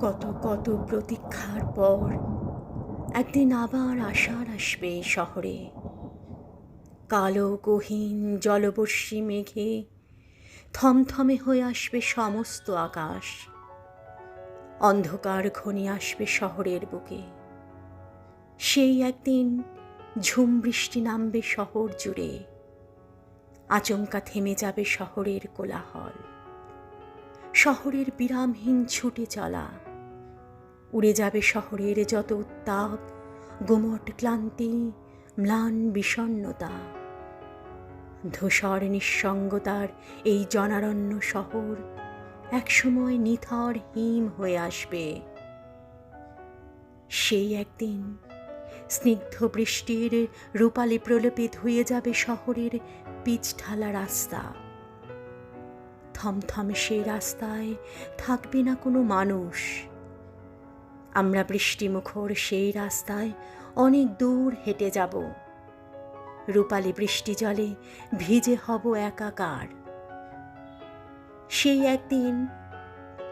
কত কত প্রতীক্ষার পর একদিন আবার আশার আসবে শহরে। কালো গহীন জলবর্ষী মেঘে থমথমে হয়ে আসবে সমস্ত আকাশ। অন্ধকার ঘনি আসবে শহরের বুকে। সেই একদিন ঝুম বৃষ্টি নামবে শহর জুড়ে। আচমকা থেমে যাবে শহরের কোলাহল। শহরের বিরামহীন ছুটে চলা। উড়ে যাবে শহরের যত উত্তাপ, গুমট ক্লান্তি, ম্লান বিষণ্নতা ধূসর নিঃসঙ্গতার এই জনারণ্য শহর একসময় নিথর হিম হয়ে আসবে। সেই একদিন স্নিগ্ধ বৃষ্টির রূপালি প্রলেপে ধুয়ে যাবে শহরের পিচ ঢালা রাস্তা। থমথমে সেই রাস্তায় থাকবে না কোনো মানুষ। আমরা বৃষ্টিমুখর সেই রাস্তায় অনেক দূর হেঁটে যাব। রূপালি বৃষ্টি জলে ভিজে হব একাকার। সেই একদিন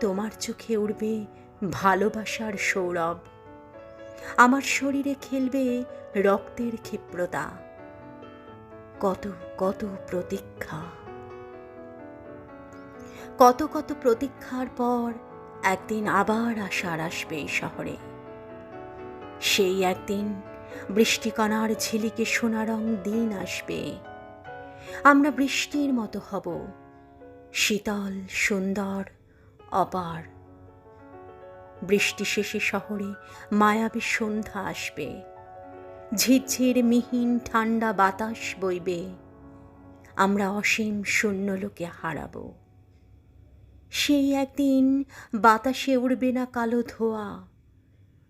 তোমার চোখে উঠবে ভালোবাসার সৌরভ। আমার শরীরে খেলবে রক্তের ক্ষিপ্রতা। কত কত প্রতীক্ষা। কত কত প্রতীক্ষার পর একদিন আবার আশার আসবে এই শহরে। সেই একদিন বৃষ্টিকণার ঝিলিকে সোনা রং দিন আসবে। আমরা বৃষ্টির মতো হব, শীতল, সুন্দর, অপার। বৃষ্টি শেষে শহরে মায়াবী সন্ধ্যা আসবে। ঝিরঝির মিহিন ঠান্ডা বাতাস বইবে। আমরা অসীম শূন্য লোকে হারাবো। সেই একদিন বাতাসে উড়বে না কালো ধোয়া।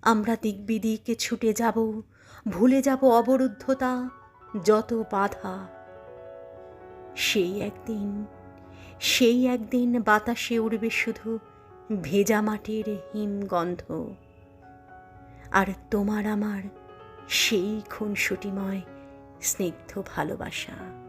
আমরা দিক বিদিকে ছুটে যাব, ভুলে যাব অবরুদ্ধতা, যত বাধা। সেই একদিন সেই একদিন বাতাসে উড়বে শুধু ভেজা মাটির হিম গন্ধ। আর তোমার আমার সেই খুনসুটিময় স্নিগ্ধ ভালোবাসা।